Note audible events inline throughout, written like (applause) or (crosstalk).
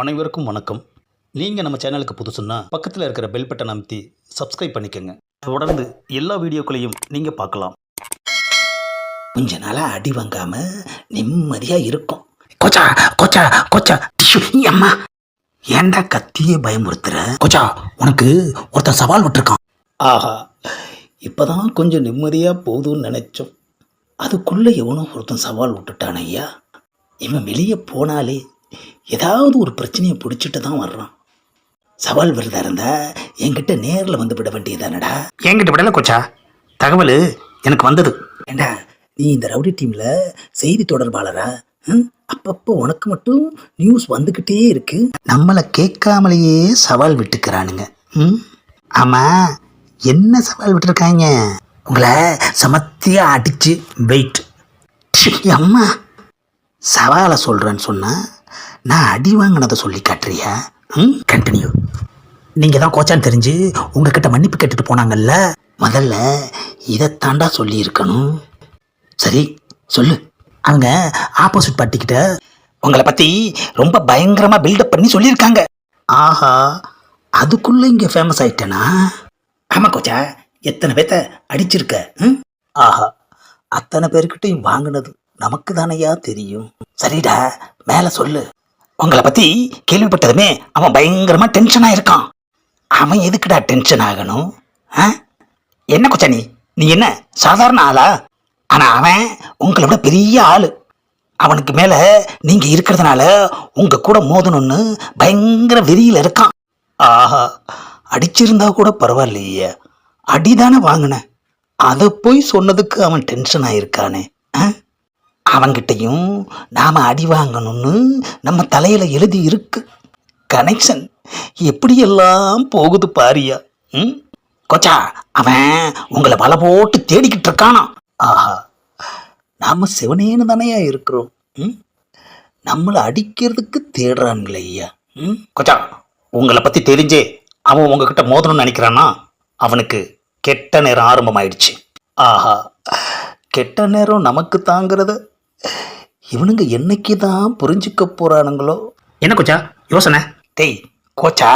அனைவருக்கும் வணக்கம். நீங்கள் நம்ம சேனலுக்கு புதுசுன்னா பக்கத்தில் இருக்கிற பெல் பட்டன் அமைத்தி சப்ஸ்கிரைப் பண்ணிக்கோங்க. தொடர்ந்து எல்லா வீடியோக்களையும் நீங்கள் பார்க்கலாம். கொஞ்ச நாளாக அடி வாங்காம நிம்மதியாக இருக்கும். கொச்சா கொச்சா கொச்சா. டிஷ்யூ அம்மா. ஏன்டா கத்தியே பயமுறுத்துற? கொச்சா உனக்கு ஒருத்தன் சவால் விட்டுருக்கான். ஆஹா இப்போதான் கொஞ்சம் நிம்மதியாக போகுதுன்னு நினச்சோம். அதுக்குள்ளே எவனோ ஒருத்தன் சவால் விட்டுட்டான் ஐயா இவன் வெளியே போனாலே ஏதாவது ஒரு பிரச்சனையை பிடிச்சிட்டு தான் வர்றான். சவால் விரதா இருந்தா என்கிட்ட நேரில் வந்து விட வேண்டியதானடா? என்கிட்ட விடலை கொச்சா. தகவல் எனக்கு வந்தது. ஏண்டா நீ இந்த ரவுடி டீமில் செய்தி தொடர்பாளரா? அப்பப்போ உனக்கு மட்டும் நியூஸ் வந்துக்கிட்டே இருக்கு. நம்மளை கேட்காமலேயே சவால் விட்டுக்கிறானுங்க. ம்? ஆமாம் என்ன சவால் விட்டுருக்காங்க? உங்களை சமத்தியாக அடித்து வெயிட். அம்மா. சவாலை சொல்கிறேன்னு சொன்னால் நான் அடி வாங்கினதை சொல்லி காட்டுறியா? ம்? கண்டினியூ நீங்கள் தான் கோச்சான்னு தெரிஞ்சு உங்ககிட்ட மன்னிப்பு கேட்டுட்டு போனாங்கல்ல? முதல்ல இதைத்தாண்டா சொல்லியிருக்கணும். சரி சொல்லு. அவங்க ஆப்போசிட் பார்ட்டிக்கிட்ட உங்களை பற்றி ரொம்ப பயங்கரமாக பில்டப் பண்ணி சொல்லியிருக்காங்க. ஆஹா அதுக்குள்ளே இங்கே ஃபேமஸ் ஆயிட்டேனா? ஆமாம் கோச்சா எத்தனை பேர்த்த அடிச்சிருக்க ம்? ஆஹா அத்தனை பேர்கிட்டையும் வாங்கினது நமக்கு தானையா தெரியும். சரிடா மேலே சொல்லு. உங்களை பற்றி கேள்விப்பட்டதுமே அவன் பயங்கரமாக டென்ஷனாக இருக்கான். அவன் எதுக்குடா டென்ஷன் ஆகணும்? ஆ? என்ன கொச்சா நீ நீ என்ன சாதாரண ஆளா? ஆனா அவன் உங்களை விட பெரிய ஆளு. அவனுக்கு மேல நீங்க இருக்கிறதுனால உங்க கூட மோதணும்னு பயங்கர வெறியில இருக்கான். ஆஹா அடிச்சிருந்தா கூட பரவாயில்லையே. அடிதானே வாங்கினேன் அதை போய் சொன்னதுக்கு அவன் டென்ஷன் ஆயிருக்கானே. அவங்கிட்டையும் அவன்கிட்டயும் அடி வாங்கணும்னு நம்ம தலையில் எழுதி இருக்கு. கனெக்ஷன் எப்படியெல்லாம் போகுது பாரியா? ம்? கொச்சா அவன் உங்களை வலை போட்டு தேடிக்கிட்டு இருக்கானா ஆஹா நாம் சிவனேன்னு தானையா இருக்கிறோம்? ம்? நம்மளை அடிக்கிறதுக்கு தேடுறானுங்களே ஐயா. ம்? கொச்சா உங்களை பற்றி தெரிஞ்சே அவன் உங்ககிட்ட மோதணும்னு நினைக்கிறானா? அவனுக்கு கெட்ட நேரம் ஆரம்பமாயிடுச்சு. ஆஹா கெட்ட நேரம் நமக்கு தாங்கிறத இவனுங்க என்னைக்கு தான் புரிஞ்சுக்க போறானுங்களோ? என்ன கோச்சா? யோசனை. டேய் கோச்சா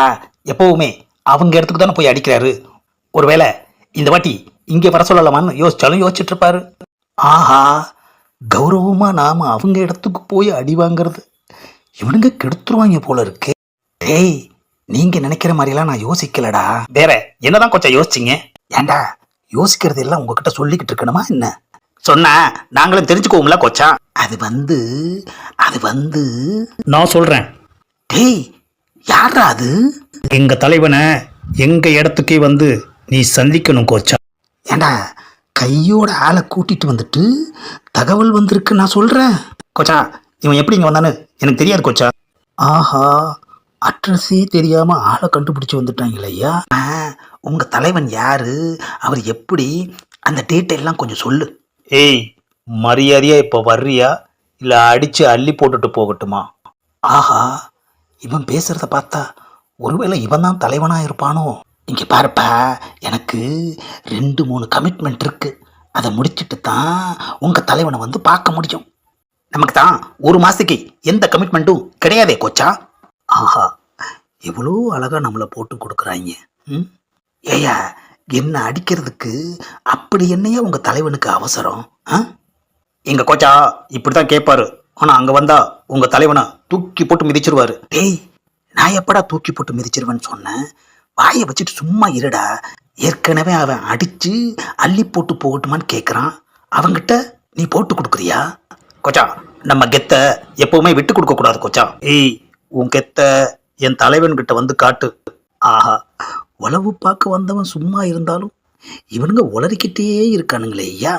எப்பவுமே அவங்க இடத்துக்கு தானே போய் அடிக்கிறாரு. ஒருவேளை இந்த வாட்டி இங்கே வர சொல்லலாமான்னு யோசிச்சாலும் யோசிச்சுட்டு இருப்பாரு ஆஹா கௌரவமா நாம அவங்க இடத்துக்கு போய் அடி வாங்குறது. இவனுங்க கெடுத்துருவாங்க போல இருக்கு. டேய் நீங்க நினைக்கிற மாதிரிலாம் நான் யோசிக்கலடா. வேற என்னதான் கொஞ்சம் யோசிச்சிங்க? ஏண்டா யோசிக்கிறது எல்லாம் உங்ககிட்ட சொல்லிக்கிட்டு இருக்கணுமா என்ன? சொன்னா நாங்களும் தெரிஞ்சுக்குவோம்ல கோச்சா? அது வந்து அது வந்து. நான் சொல்கிறேன் டேய் யாரா அது? எங்கள் தலைவனை எங்கள் இடத்துக்கே வந்து நீ சந்திக்கணும் கோச்சா. ஏண்டா கையோட ஆளை கூட்டிட்டு வந்துட்டு தகவல் வந்திருக்கு நான் சொல்றேன். கோச்சா இவன் எப்படி இங்கே வந்தான்னு எனக்கு தெரியாது கோச்சா. ஆஹா அட்ரஸே தெரியாம ஆளை கண்டுபிடிச்சு வந்துட்டாங்களே ஐயா. ஆ, உங்க தலைவன் யாரு? அவர் எப்படி? அந்த டேட்டை எல்லாம் கொஞ்சம் சொல்லு. ஏய் மரியாதையா இப்போ வர்றியா? இல்லை அடித்து அள்ளி போட்டுட்டு போகட்டுமா? ஆஹா இவன் பேசுறத பார்த்தா ஒருவேளை இவன் தான் தலைவனா இருப்பானோ? இங்க பாருப்பா எனக்கு ரெண்டு மூணு கமிட்மெண்ட் இருக்கு. அதை முடிச்சிட்டு தான் உங்க தலைவனை வந்து பார்க்க முடியும். நமக்கு தான் ஒரு மாதத்துக்கு எந்த கமிட்மெண்ட்டும் கிடையாதே கோச்சா. ஆஹா எவ்வளோ அழகா நம்மளை போட்டு கொடுக்குறாங்க. ம்? ஏயா என்ன அடிக்கிறதுக்கு? அப்படி என்னையா உங்க தலைவனுக்கு அவசரம் ஆ? எங்கள் கோச்சா இப்படி தான் கேட்பாரு ஆனால் அங்கே வந்தா உங்கள் தலைவனை தூக்கி போட்டு மிதிச்சிருவாரு. டேய் நான் எப்படா தூக்கி போட்டு மிதிச்சிருவேன்னு சொன்னேன்? வாயை வச்சுட்டு சும்மா இருடா. ஏற்கனவே அவன் அடிச்சு அள்ளி போட்டு போகட்டுமான்னு கேட்குறான் அவங்கிட்ட நீ போட்டு கொடுக்குறியா? கோச்சா நம்ம கெத்த எப்பவுமே விட்டு கொடுக்க கூடாது ஏய் உன் கெத்த என் தலைவன்கிட்ட வந்து காட்டு. ஆஹா உளவு பார்க்க வந்தவன் சும்மா இருந்தாலும் இவனுங்க உளறிக்கிட்டே இருக்கானுங்களே ஐயா.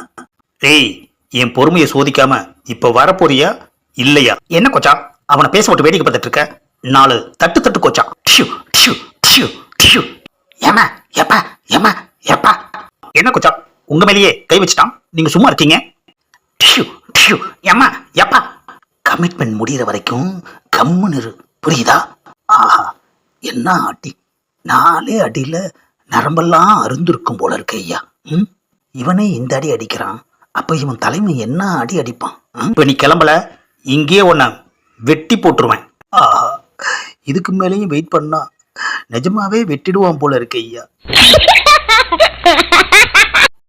ஏய் என் பொறுமையை சோதிக்காம இப்ப வரப்போறியா இல்லையா? என்ன கொச்சா? அவனை பேச விட்டு வேடிக்கை பார்த்துட்டு இருக்க? நாலு தட்டு தட்டு கொச்சா. டிஷு டிஷு டிஷு டிஷு. ஏமா எப்பா ஏமா எப்பா என்ன கொச்சா? உங்க மேலேயே கை வச்சுட்டான்? நீங்க சும்மா இருக்கீங்க? டிஷ்யூ டிஷ்யூ ஏமா எப்பா கமிட்மெண்ட் முடிகிற வரைக்கும் கம்முன்னு இரு. புரியுதா? ஆஹா என்ன ஆட்டி நாலே அடியில் நரம்பெல்லாம் அருந்திருக்கும் போல இருக்கு ஐயா. ம்? இவனே இந்த அடி அடிக்கிறான். அப்போ இவன் தலைமை என்ன அடி அடிப்பான்? இப்ப நீ கிளம்பல இங்கேயே உன்னை வெட்டி போட்டுருவேன். ஆஹா இதுக்கு மேலேயும் வெயிட் பண்ணா நிஜமாவே வெட்டிடுவான் போல இருக்கு ஐயா. (laughs)